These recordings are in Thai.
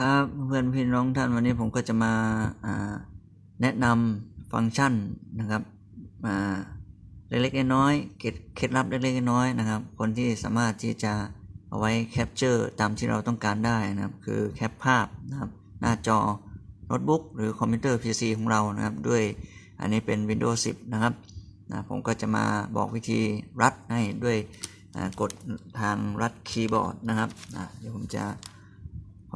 ครับเพื่อนพี่น้องท่านวันนี้ผมก็จะมาแนะนำฟังก์ชันนะครับมาเล็กๆน้อยๆเกเคล็ดลับเล็กๆน้อยๆนะครับ คนที่สามารถที่จะเอาไว้แคปเจอร์ตามที่เราต้องการได้นะครับ คือแคปภาพนะครับหน้าจอโน้ตบุ๊กหรือคอมพิวเตอร์ PC ของเรานะครับ ด้วยอันนี้เป็น Windows 10 นะครับนะผมก็จะมาบอกวิธีรัดให้ด้วยกดทางรัดคีย์บอร์ดนะครับเดี๋ยวผมจะ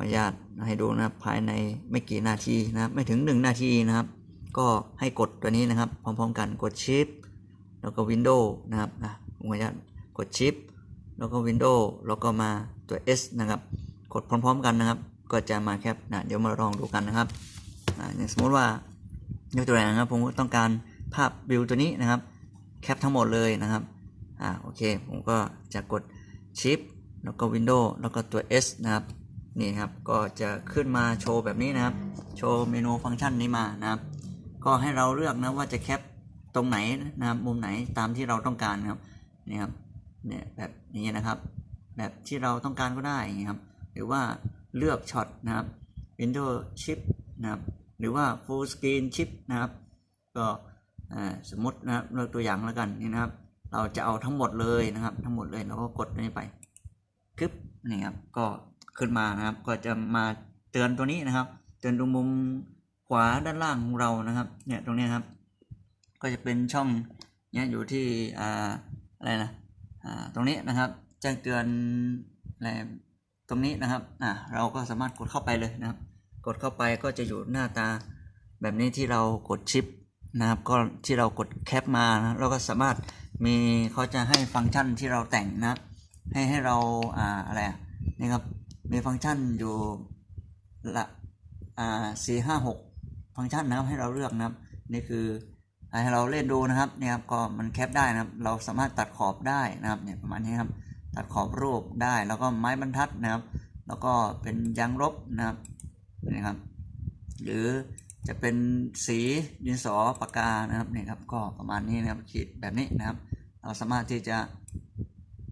ออนุญาตให้ดูนะครับภายในไม่กี่นาทีนะครับไม่ถึง 1 นาทีนะครับ ก็ให้กดตัวนี้นะครับ พร้อมๆกันกด Shift แล้วก็ Windows นะครับนะผมขออนุญาตกด Shift แล้วก็ Windows แล้วก็มาตัว S นะครับ กดพร้อมๆ กันนะครับ ก็จะมาแคปนะเดี๋ยวมาลองดูกันนะครับอย่างสมมติว่ายกตัวอย่างนะครับผมต้องการภาพวิวตัวนี้นะครับ แคปทั้งหมดเลยนะครับอ่าโอเค ผมก็จะกด Shift แล้วก็ Windows แล้วก็ตัว S นะครับ นี่ครับก็จะขึ้นมาโชว์แบบนี้นะครับ โชว์เมนูฟังก์ชันนี้มานะครับ ก็ให้เราเลือกนะว่าจะแคปตรงไหนนะครับมุมไหนตามที่เราต้องการครับนี่ครับเนี่ยแบบนี้นะครับ แบบที่เราต้องการก็ได้นี้ครับ หรือว่าเลือกช็อตนะครับ Windows Shift นะครับหรือว่า Full Screen Shift นะครับก็สมมตินะครับเลือกตัวอย่างแล้วกันนี่นะครับ เราจะเอาทั้งหมดเลยนะครับ ทั้งหมดเลยเราก็กดนี้ไปคลิปนี่ครับก็ ขึ้นมานะครับ ก็จะมาเตือนตัวนี้นะครับ เตือนตรงมุมขวาด้านล่างของเรานะครับ เนี่ยตรงนี้ครับ ก็จะเป็นช่องเนี่ยอยู่ที่อ่าอะไรนะอ่าตรงนี้นะครับแจ้งเตือนอะไรตรงนี้นะครับอ่าเราก็สามารถกดเข้าไปเลยนะครับ กดเข้าไปก็จะอยู่หน้าตาแบบนี้ที่เรากดชิปนะครับก็ที่เรากดแคปมานะเราก็สามารถมีเขาจะให้ฟังก์ชันที่เราแต่งนะให้ให้เราอ่าอะไรอะนี่ครับ มีฟังก์ชันอยู่ละอ่าสี่ห้าหกฟังก์ชันนะครับให้เราเลือกนะครับ นี่คือให้เราเล่นดูนะครับเนี่ยครับก็มันแคปได้นะครับ เราสามารถตัดขอบได้นะครับเนี่ยประมาณนี้ครับตัดขอบรูปได้แล้วก็ไม้บรรทัดนะครับ แล้วก็เป็นยางลบนะครับนะครับ หรือจะเป็นสีดินสอปากกานะครับนี่ครับก็ประมาณนี้นะครับขีดแบบนี้นะครับ เราสามารถที่จะ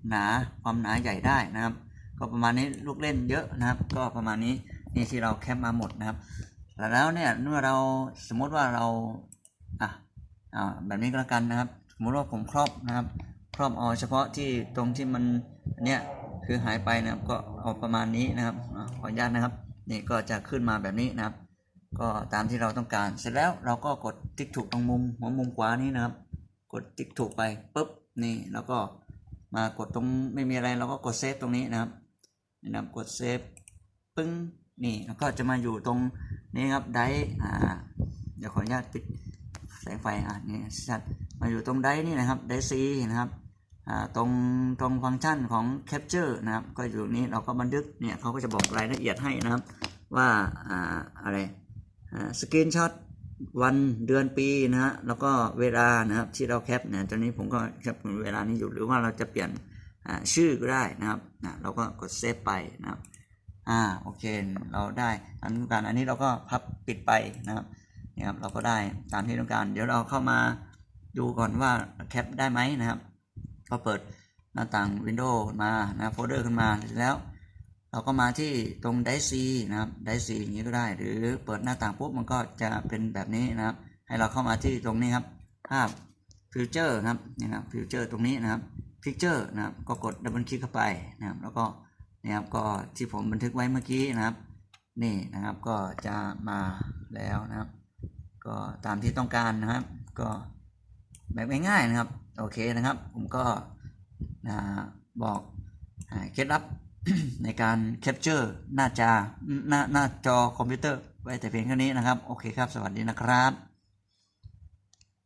หนาความหนาใหญ่ได้นะครับ ก็ประมาณนี้ลูกเล่นเยอะนะครับ ก็ประมาณนี้นี่ที่เราแคปมาหมดนะครับ แล้วเนี่ยเมื่อเราสมมติว่าเราอะอ่าแบบนี้ก็แล้วกันนะครับ สมมติว่าผมครอบนะครับ ครอบเอาเฉพาะที่ตรงที่มันเนี้ยคือหายไปนะครับก็เอาประมาณนี้นะครับขออนุญาตนะครับนี่ก็จะขึ้นมาแบบนี้นะครับ ก็ตามที่เราต้องการ เสร็จแล้วเราก็กดติ๊กถูกตรงมุมหัวมุมขวานี้นะครับ กดติ๊กถูกไปปุ๊บนี่แล้วก็มากดตรงไม่มีอะไรเราก็กดเซฟตรงนี้นะครับ นี่นะครับกดเซฟปึ้งนี่แล้วก็จะมาอยู่ตรงนี้ครับไดอ่าเดี๋ยวขออนุญาตปิดแสงไฟอะนี่ชัดมาอยู่ตรงไดนี่นะครับไดซีนะครับอ่าตรงตรงฟังก์ชันของ capture นะครับ ก็อยู่นี้เราก็บันทึกเนี่ยเขาก็จะบอกรายละเอียดให้นะครับ ว่าอ่าอะไรอ่าสกรีนช็อตวันเดือนปีนะฮะแล้วก็เวลานะครับที่เราแคปเนี่ยตอนนี้ผมก็แคปเวลานี้อยู่หรือว่าเราจะเปลี่ยน ชื่อก็ได้นะครับนะเราก็กดเซฟไปนะครับอ่าโอเคเราได้ตามที่ต้องการอันนี้เราก็พับปิดไปนะครับนี่ครับเราก็ได้ตามที่ต้องการ เดี๋ยวเราเข้ามาดูก่อนว่าแคปได้ไหมนะครับก็เปิดหน้าต่าง Windows มานะโฟลเดอร์ขึ้นมาแล้ว เราก็มาที่ตรงไดซีนะครับไดซีอย่างนี้ก็ได้ หรือเปิดหน้าต่างปุ๊บมันก็จะเป็นแบบนี้นะครับ ให้เราเข้ามาที่ตรงนี้ครับภาพฟิวเจอร์ครับนี่นะครับฟิวเจอร์ตรงนี้นะครับ พิกเจอร์นะครับก็กดดับเบิลคลิกเข้าไปนะครับแล้วก็นี่ครับก็ที่ผมบันทึกไว้เมื่อกี้นะครับนี่นะครับก็จะมาแล้วนะครับ ก็ตามที่ต้องการนะครับ ก็แบบง่ายๆนะครับโอเคนะครับ ผมก็อ่าบอกเคล็ดลับในการแคปเจอร์หน้าจาหน้าหน้าจอคอมพิวเตอร์ไว้แต่เพียงแค่นี้นะครับ โอเคครับ สวัสดีนะครับ